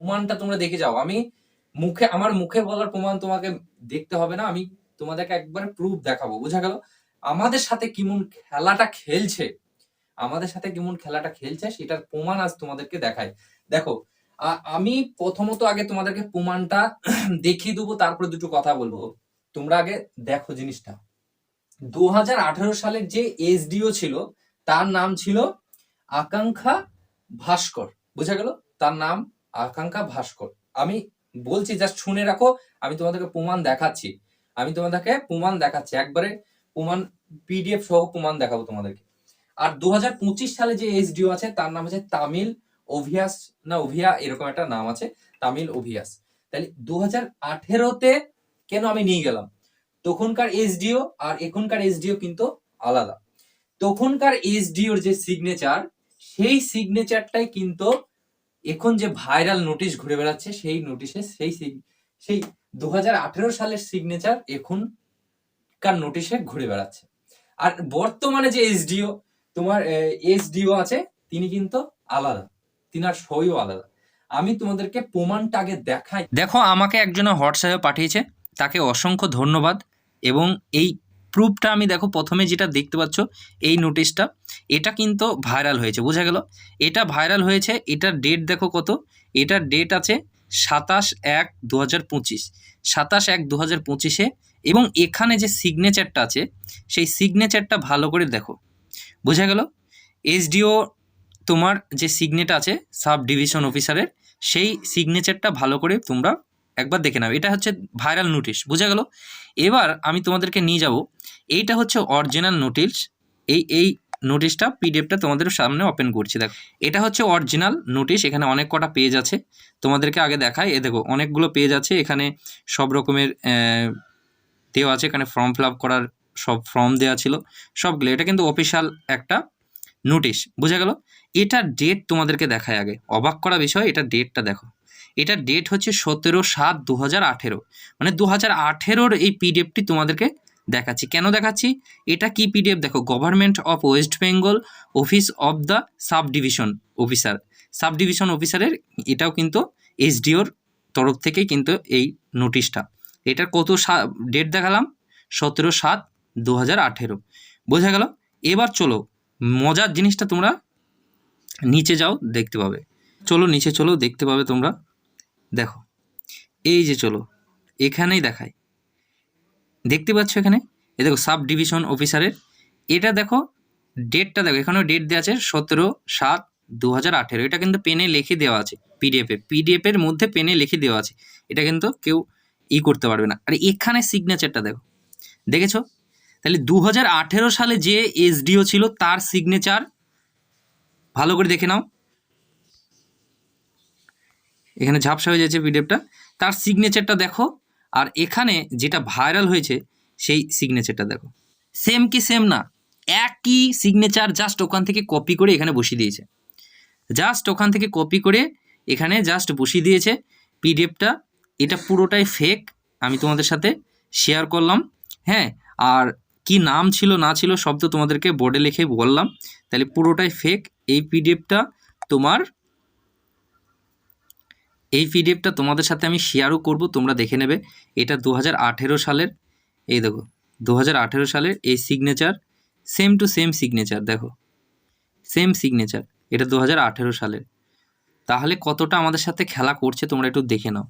প্রমাণটা তোমরা দেখে যাও। আমি মুখে, আমার মুখে বলার প্রমাণ তোমাকে দেখতে হবে না, আমি তোমাদেরকে একবার প্রুফ দেখাবো, বুঝা গেল? আমাদের সাথে কেমন খেলাটা খেলছে, আমাদের সাথে কেমন খেলাটা খেলছে সেটার প্রমাণ আজ তোমাদেরকে দেখাই। দেখো আমি প্রথমত আগে তোমাদেরকে প্রমাণটা দেখিয়ে দেবো, তারপরে দুটো কথা বলব। তোমরা আগে দেখো জিনিসটা। দু হাজার আঠারো সালের যে এসডিও ছিল, তার নাম ছিল আকাঙ্ক্ষা ভাস্কর, বুঝা গেল? তার নাম আকাঙ্ক্ষা ভাস্কর। আমি বলছি, জাস্ট শুনে রাখো, আমি তোমাদেরকে প্রমাণ দেখাচ্ছি। আমি তোমাদেরকে প্রমাণ দেখাচ্ছি। একবারে প্রমাণ পিডিএফ সহ প্রমাণ দেখাবো তোমাদেরকে। আর দু হাজার পঁচিশ সালে যে এসডিও আছে, তার নাম হচ্ছে তামিল ওভিয়াস, না, ওভিয়া, এরকম একটা নাম আছে, তামিল ওভিয়াস। তাহলে দু হাজার আঠেরোতে কেন আমি নিয়ে গেলাম? তখনকার এসডিও আর এখনকার এসডিও কিন্তু আলাদা। তখনকার এসডিওর যে সিগনেচার সেই সিগনেচারটাই কিন্তু এখন যে ভাইরাল নোটিশ ঘুরে বেড়াচ্ছে, সেই নোটিশে সেই সেই দু হাজার আঠেরো সালের সিগনেচার এখনকার নোটিশে ঘুরে বেড়াচ্ছে। আর বর্তমানে যে এসডিও তোমার এসডিও আছে, তিনি কিন্তু আলাদা। তিনার সইও আলাদা। আমি তোমাদেরকে প্রমাণটা আগে দেখাই। দেখো, আমাকে একজনে হোয়াটসঅ্যাপে পাঠিয়েছে, তাকে অসংখ্য ধন্যবাদ এবং এই প্রুফটা আমি দেখো প্রথমে যেটা দেখতে পাচ্ছ, এই নোটিশটা এটা কিন্তু ভাইরাল হয়েছে, বোঝা গেল? এটা ভাইরাল হয়েছে, এটার ডেট দেখো কত? এটার ডেট আছে সাতাশ এক দু হাজার পঁচিশ। সাতাশ এক দু হাজার পঁচিশে এবং এখানে যে সিগনেচারটা আছে, সেই সিগনেচারটা ভালো করে দেখো। বোঝা গেল? এসডিও তোমার যে সিগনেট আছে সাব ডিভিশন অফিসারের সেই সিগনেচারটা ভালো করে তোমরা একবার দেখে নাও, এটা হচ্ছে ভাইরাল নোটিশ বোঝা গেল? এবার আমি তোমাদেরকে নিয়ে যাব, এইটা হচ্ছে অরিজিনাল নোটিশ এই এই নোটিশটা পিডিএফটা তোমাদের সামনে ওপেন করছি, দেখো। এটা হচ্ছে অরিজিনাল নোটিশ এখানে অনেক কটা পেজ আছে, তোমাদেরকে আগে দেখাই, এ দেখো, অনেকগুলো পেজ আছে, এখানে সব রকমের দেওয়া আছে, এখানে ফর্ম ফিল করার সব ফর্ম দেওয়া ছিল, সবগুলো, এটা কিন্তু অফিসিয়াল একটা নোটিশ বোঝা গেল? এটা ডেট তোমাদেরকে দেখায় আগে, অবাক করা বিষয়, এটা ডেটটা দেখো। এটা ডেট হচ্ছে সতেরো সাত দু হাজার আঠেরো। মানে দু হাজার আঠেরোর এই পিডিএফটি তোমাদেরকে দেখাচ্ছি। কেন দেখাচ্ছি? এটা কি পিডিএফ দেখো government of West Bengal office of the sub division officer sub division অফিসারের এটাও কিন্তু এসডিওর তরফ থেকেই কিন্তু এই নোটিশটা। এটার কত ডেট দেখালাম? সতেরো সাত দু হাজার আঠেরো। বোঝা গেল? এবার চলো, মজার জিনিসটা তোমরা নিচে যাও, দেখতে পাবে। চলো, নিচে চলো, দেখতে পাবে তোমরা। দেখো। এই যে চলো, এখানেই দেখায় দেখতে পাচ্ছ এখানে? এ দেখো সাব ডিভিশন অফিসারের। এটা দেখো, ডেটটা দেখো, এখানেও ডেট দেওয়া আছে সতেরো সাত দু হাজার আঠেরো। এটা কিন্তু পেনে লিখে দেওয়া আছে পিডিএফে। পিডিএফের মধ্যে পেনে লিখে দেওয়া আছে। এটা কিন্তু কেউ ই করতে পারবে না। আর এখানে সিগনেচারটা দেখো। দেখেছ? তাহলে দু হাজার আঠেরো সালে যে এসডিও ছিল, তার সিগনেচার ভালো করে দেখে নাও। এখানে ঝাপসা হয়ে যাচ্ছে পিডিএফটা তার সিগনেচারটা দেখো, আর এখানে যেটা ভাইরাল হয়েছে, সেই সিগনেচারটা দেখো। সেম কি সেম না, একই সিগনেচার জাস্ট ওখান থেকে কপি করে এখানে বসিয়ে দিয়েছে। জাস্ট ওখান থেকে কপি করে এখানে জাস্ট বসিয়ে দিয়েছে পিডিএফটা এটা পুরোটাই ফেক আমি তোমাদের সাথে শেয়ার করলাম। হ্যাঁ আর কি নাম ছিল, না ছিল, সব তো তোমাদেরকে বোর্ডে লিখে বললাম। তাহলে পুরোটাই ফেক এই পিডিএফটা তোমার এই পিডিএফটা তোমাদের সাথে আমি শেয়ারও করব, তোমরা দেখে নেবে। এটা দু হাজার আঠেরো সালের, এই দেখো দু হাজার আঠেরো সালের এই signature same to same signature দেখো। সেম সিগনেচার এটা দু হাজার আঠেরো সালের। তাহলে কতটা আমাদের সাথে খেলা করছে তোমরা একটু দেখে নাও।